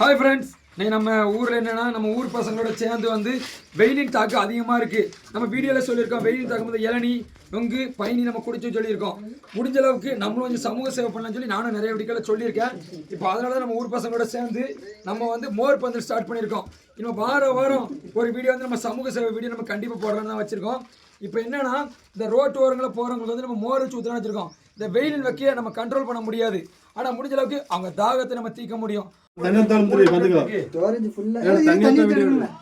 Hi friends இன்னைக்கு நம்ம ஊரில் என்னென்னா நம்ம ஊர் பசங்களோட சேர்ந்து வந்து வெயிலின் தாக்கு அதிகமாக இருக்குது நம்ம வீடியோவில் சொல்லியிருக்கோம் வெயிலின் தாக்கம் வந்து இளநி நொங்கு பயணி நம்ம குடிச்சு சொல்லியிருக்கோம். முடிஞ்ச அளவுக்கு நம்மளும் கொஞ்சம் சமூக சேவை பண்ணலாம்னு சொல்லி நானும் நிறைய வீடியோவில் சொல்லியிருக்கேன். இப்போ அதனால தான் நம்ம ஊர் பசங்களோட சேர்ந்து நம்ம வந்து மோர் பந்தல் ஸ்டார்ட் பண்ணியிருக்கோம். இன்னும் வாரம் வாரம் ஒரு வீடியோ வந்து நம்ம சமூக சேவை வீடியோ நம்ம கண்டிப்பாக போடுறோம்னு தான் வச்சுருக்கோம். இப்போ என்னென்னா இந்த ரோட்டு ஓரங்களில் போகிறவங்களுக்கு வந்து நம்ம மோர் வச்சு ஊற்றலாம் வச்சுருக்கோம். இந்த வெயிலின் வைக்க நம்ம கண்ட்ரோல் பண்ண முடியாது. ஆனால் முடிஞ்ச அளவுக்கு அவங்க தாகத்தை நம்ம தீர்க்க முடியும். தண்ணி ஊத்தாலும் தெரியும் பாத்துக்கோ ஸ்டோரேஜ் ஃபுல்லா தண்ணி ஊத்த வீடியோ எடுக்கலாம்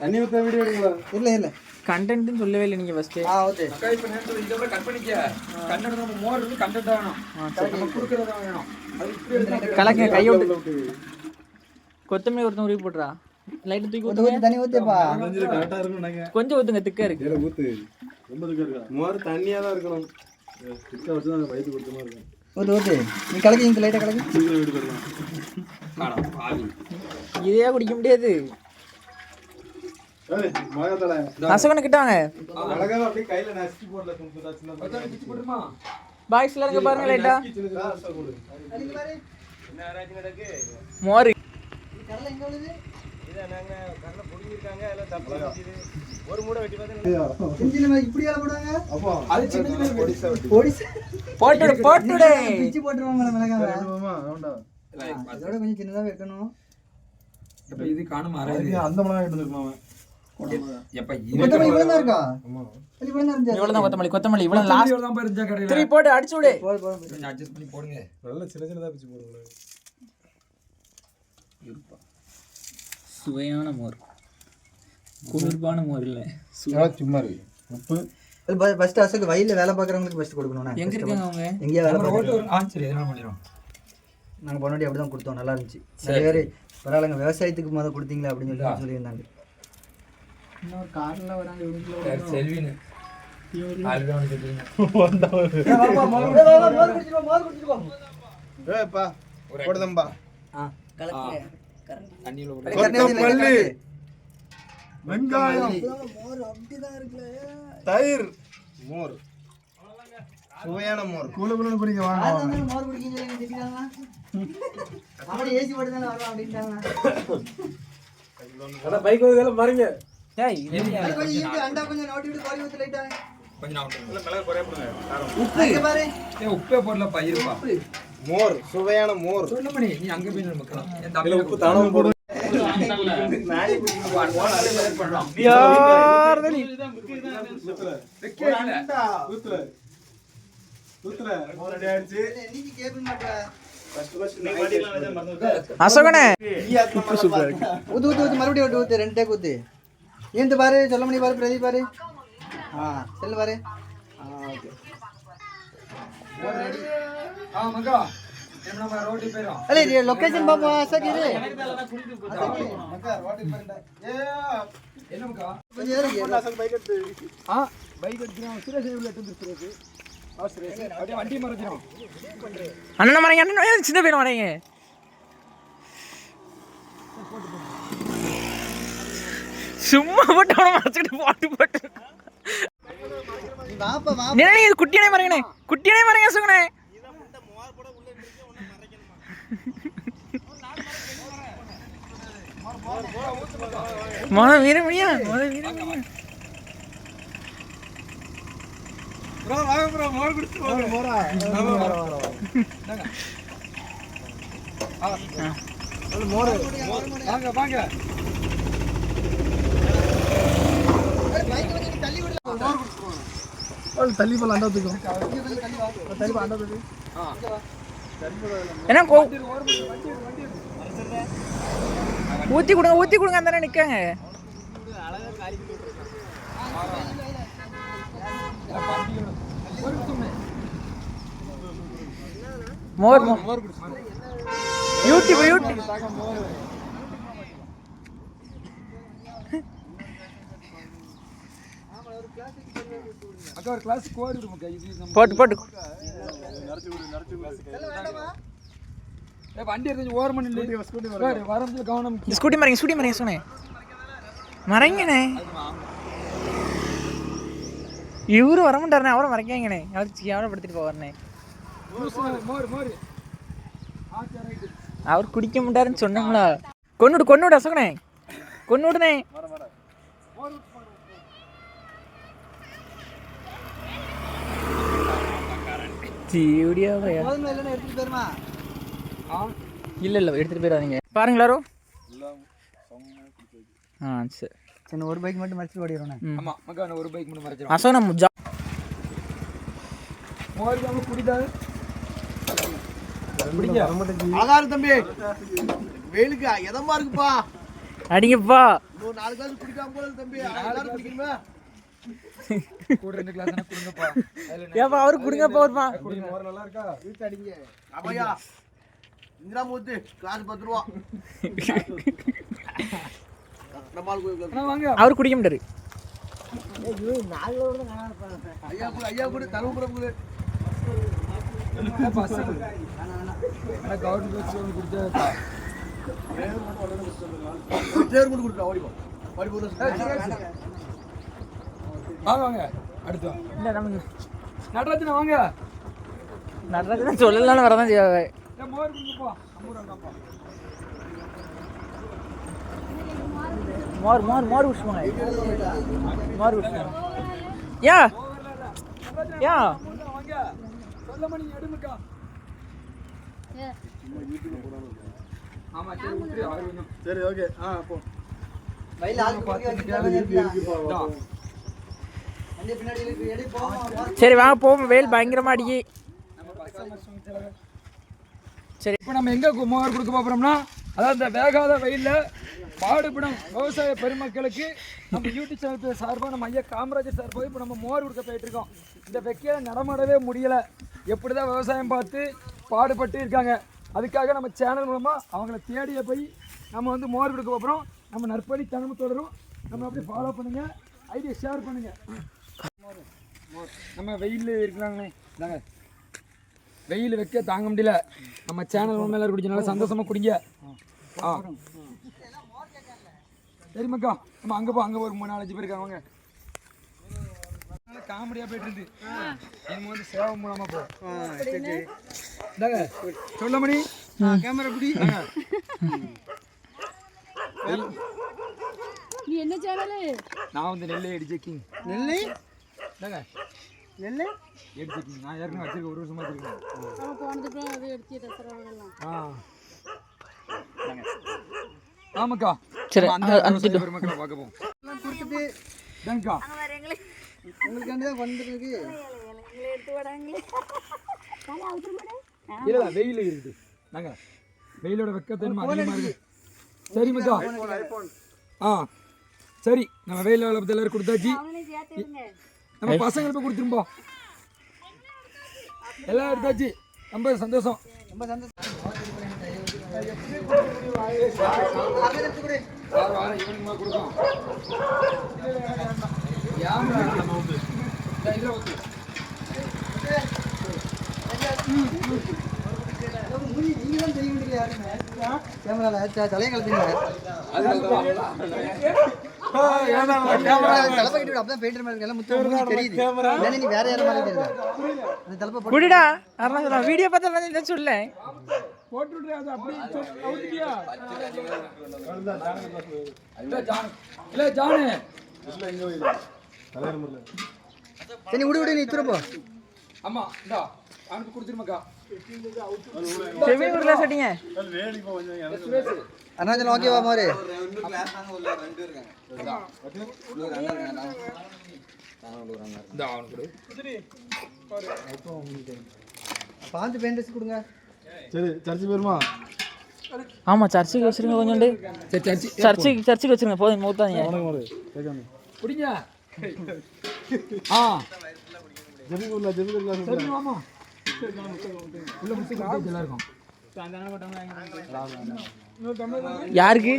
தண்ணி ஊத்த வீடியோ எடுக்கலாம் இல்ல இல்ல. கண்டென்ட்னு சொல்லவே இல்லை நீங்கள் ஃபஸ்ட்டு ஆ ஓகே அக்கா இப்போ நேரத்தில் இதை விட கட் பண்ணிக்க. கண்டென்ட் நம்ம மோர் வந்து கண்டென்ட் வேணும். நம்ம கொடுக்கறதா வேணும். அது இப்படி எடுத்தா கலக்க கையோட்டு கொத்தமல்லி ஒருத்தன் உருவி போட்டுறா. லைட்டு தூக்கி ஊத்து தண்ணி ஊத்துப்பா. கொஞ்சம் கரெக்டா இருக்கும் கொஞ்சம் ஊத்துங்க திக்கா இருக்கு. ஊத்து. ரொம்ப இதுக்கா இருக்கா? மோர் தண்ணியா தான் இருக்கணும். திக்கா வச்சு தான் வயிற்று கொடுத்த மாதிரி இருக்கும். ஊத்து ஊத்து நீ கலக்கி இங்க லைட்டா கலக்கி. இதையா குடிக்க முடியாது. அசகனை கிட்ட வாங்க பாய்ஸ் இங்க பாருங்க லைட்டா மோர். போட்டுடு போட்டுடு பிச்சு போட்டுருவாங்க மிளகாவை. அதோட கொஞ்சம் சின்னதா வைக்கணும். இப்போ இது காணும் அந்த மிளகா எடுத்துருக்கணும் கொத்தமல்லி கொத்தமல்லி. கொத்தமல்லி இவ்வளவு லாஸ்ட் திருப்பி போட்டு அடிச்சு விடு. அட்ஜஸ்ட் பண்ணி போடுங்க. நல்ல சின்ன சின்னதா பிச்சு போடுங்க சுவையான மோர். குளிர்பான மோர் இல்ல. சும்மா இருக்கு. உப்பு. ஃபர்ஸ்ட் அசக்கு வயல்ல வேலை பார்க்கறவங்களுக்கு ஃபர்ஸ்ட் கொடுக்கணும் எங்க இருக்காங்க அவங்க? எங்கேயா வேலை பார்க்கறோம் ஆ சரி எதனா பண்ணிடுவோம் நாங்கள் பொன்னாடி அப்படி தான் கொடுத்தோம் நல்லா இருந்துச்சு. நிறைய பேர் பரவாயில்லைங்க விவசாயத்துக்கு முதல் கொடுத்தீங்களா அப்படின்னு சொல்லி சொல்லியிருந்தாங்க. இன்னொரு கார்ல வராங்க செல்வின்னு. ஏப்பா போடுதம்பா. தண்ணியில் கொத்தமல்லி. வெங்காயம். தயிர். மோர். சுவையான மோர். குளு குளுன்னு குடிக்க வாங்க மோர் குடிக்கீங்க? அவனை ஏசி போட்டு தானே வரலாம் அப்படின்ட்டாங்க பைக் வந்து அது கொஞ்சம் உப்பு இங்க பாரு. மோர் சுவையான மோர். சொல்ல மணி நீ அங்க போய். என் தம்பி உப்பு தானம் போடு. இல்ல. மாட்டா அசோகனே. ஊத்து ஊத்து ஊத்து மறுபடியும் ஊத்து ஊத்து ரெண்டு டேக் ஊத்து. ஏந்து பாரு சொல்ல மணி பாரு பிரதீப் பாரு. ஆ செல்லு பாரு. ஆ ஓகே. ஆ, மகா. நம்ம. அல்ல லொகேஷன் பாப்பா என்ன மகா? கொஞ்சம் இரு ஆ, எடுத்து. அண்ணன் வரீங்க அண்ணன் சின்ன பையன் வரீங்க சும்மா போட்டு அவனை மறைச்சிக்கிட்டு பாட்டு போட்டு இது குட்டியனே மறைங்கண்ணே. குட்டியனே மறைங்க அசோகனே மொத வீரமணியா? மொத வீரமணியா? வாங்க, வாங்க. தள்ளி போல அண்டாத்துக்கும் என்ன கோ ஊத்தி கொடுங்க ஊத்தி கொடுங்க அந்த நிக்காங்க. மோர் மோர். YouTube YouTube. போட்டு போட்டு. வண்டி எடுத்து ஓரமா. பாரு, வரதுல கவனம். ஸ்கூட்டி மறைங்க ஸ்கூட்டி மறைங்க சொன்னேன். மறைங்கண்ணே. இவரு வர மாட்டாருண்ணே அவரை மறைக்காங்கண்ணே அவருக்கு கேவலப்படுத்திட்டு போவாருண்ணே. அவர் குடிக்க மாட்டாருன்னு சொன்னாங்களா கொன்னுடு கொன்னுடு அசோகனே கொன்னுடுனே எடுத்துட்டு போயிருமா? இல்லை இல்லை எடுத்துகிட்டு போயிடாதீங்க. பாருங்களாரோ ஆ சரி. சின்ன ஒரு பைக் மட்டும் மறைச்சிட்டு ஓடிடுறோம் ஆமா மக்கா நான் ஒரு பைக் மட்டும் மறைச்சிடும் அசோகனை ஜா மோர் ஜாம குடிதாது குடிங்க. ஆகாரு தம்பி வெயிலுக்கு எதமா இருக்குப்பா? அடிங்கப்பா இன்னொரு நாலு கிளாஸ் குடிக்காம போல தம்பி. எல்லாரும் குடிக்கணுமே. கூட ரெண்டு கிளாஸ் குடுங்கப்பா. ஏப்பா அவருக்கு கொடுங்கப்பா ஒருப்பா வீட்டு அடிங்க அம்மையா இந்திரா மூர்த்தி கிளாஸ் பத்து ரூபா அவர் குடிக்க மாட்டாரு. ஐயா கூட ஐயா கூட தரவு கூட. நடராஜனா வாங்க. நடராஜன் சொல்லலாம் வரதான் செய்வாங்க மோர் குடிங்கப்பா அம்மூர் வாங்கப்பா மோர் மோர் மோர் குடிச்சுவாங்க மோர் குடிச்சுவாங்க யா. யா. வாங்க சொல்ல மணி எடுமுக்கா சரி ஓகே. ஆ போ. சரி வாங்க போவோம். வெயில் பயங்கரமா அடிக்கி சரி. இப்போ நம்ம எங்கே மோர் கொடுக்க போகிறோம்னா அதாவது இந்த வேகாத வெயிலில் பாடுபடும் விவசாய பெருமக்களுக்கு நம்ம யூடியூப் சேனல் சார்பாக நம்ம ஐயா காமராஜர் சார்பாக இப்போ நம்ம மோர் கொடுக்க போயிட்டுருக்கோம் இந்த வெக்கையில் நடமாடவே முடியலை. எப்படி தான் விவசாயம் பார்த்து பாடுபட்டு இருக்காங்க. அதுக்காக நம்ம சேனல் மூலமாக அவங்கள தேடிய போய் நம்ம வந்து மோர் கொடுக்க போகிறோம் நம்ம நற்பணி தினமும் தொடரும். நம்ம அப்படி ஃபாலோ பண்ணுங்கள் ஐடியா ஷேர் பண்ணுங்கள் நம்ம வெயில் இருக்கிறாங்களே. நாங்கள் வெயில் வைக்க தாங்க முடியல. நம்ம சேனல் உண்மை எல்லாரும் குடிச்ச நல்லா சந்தோஷமா குடிங்க. ஆ. சரி மக்கா நம்ம அங்கே போ அங்கே ஒரு மூணு நாலஞ்சு பேர் இருக்காங்க வாங்க. காமெடியாக போயிட்டு இருந்து நம்ம வந்து சேவை மூலமா போ. சொல்ல மணி கேமரா பிடி. நீ என்ன சேனலு நான் வந்து நெல்லை அடிச்ச கிங் நெல்லை? கிங் நான் ஏற்கனவே வச்சிருக்கேன் ஒரு வருஷமா வச்சிருக்கேன். அவன் போனதுக்கு அதை எடுத்து தசுறவங்கெல்லாம் ஆ. ஆமாக்கா. சரி, அந்த அந்த பெருமக்களை பார்க்க போவோம். எல்லாம் கொடுத்துட்டு. உங்களுக்காண்டி தான் வந்துருக்கு இல்ல, வெயில் இருக்குது நாங்க வெயிலோட வெக்கத்தை நம்ம அதிகமா இருக்கு. சரி மக்கா ஆ சரி நம்ம வெயில் பத்தி எல்லாரும் கொடுத்தாச்சு. நம்ம பசங்களுக்கு போய் கொடுத்துருப்போம் எல்லாம் எடுத்தாச்சு. ரொம்ப சந்தோஷம். ரொம்ப சந்தோஷம். நீங்க தான் தெரிய முடியல யாருமே கேமரால தலையை தலைப்பை கட்டி வீடியோ பார்த்தா சொல்ல போட்டு விட்ரு, அது அப்படியே சொல்- அவுத்துட்டியா? இல்ல, ஜானு. இல்ல, ஜானு. சரி விடு விடு நீ துறப்போ ஆமா இந்தா அவனுக்கு கொடுத்துருமாக்கா செவி ஒரு கிளாஸ் அடிங்க. அருணாச்சலம் ஓகேவா மாதிரி இந்த அவனுக்கு கொடு. பார்த்து பெயிண்ட் கொடுங்க. சரி சர்ச்சு போயிருமா ஆமா சர்ச்சுக்கு வச்சிருங்க கொஞ்சோண்டு. சரி சர்ச்சி சர்ச்சுக்கு சர்ச்சுக்கு வச்சிருங்க போதும் மூத்தாங்க குடிங்க. ஆ. ஜெபிக்குள்ள ஜெபிக்குள்ள சரி யாருக்கு?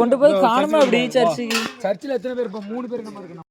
கொண்டு போய் காணுமா அப்படி சர்ச்சுக்கு? சர்ச்சில் எத்தனை பேர்? இப்போ மூணு பேர் நம்ம இருக்கணும்.